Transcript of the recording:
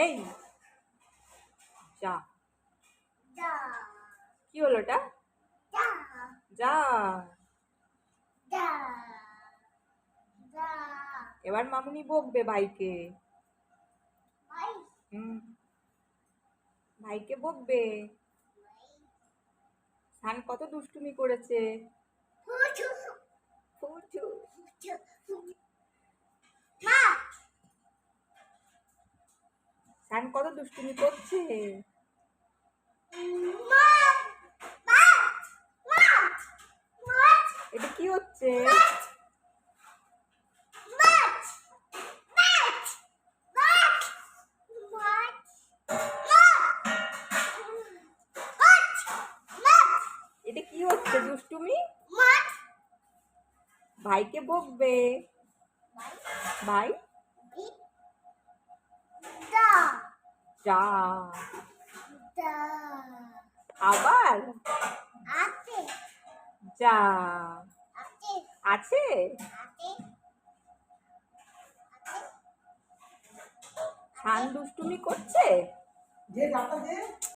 এই যা। যা। কি হলো এটা যা। এবার মামুনি বকবে ভাইকে। হুম। ভাইকে বকবে। সান কত দুষ্টুমি করেছে। ফুচু। সান কত দুষ্টুমি করছে। এটা কি হচ্ছে? এটা কি হচ্ছে দুষ্টুমি? ভাইকে বকবে। ভাই? যা। আবার? আছে। যা। আছে। সান দুষ্টুমি করছে? যে দাঁড়া যে।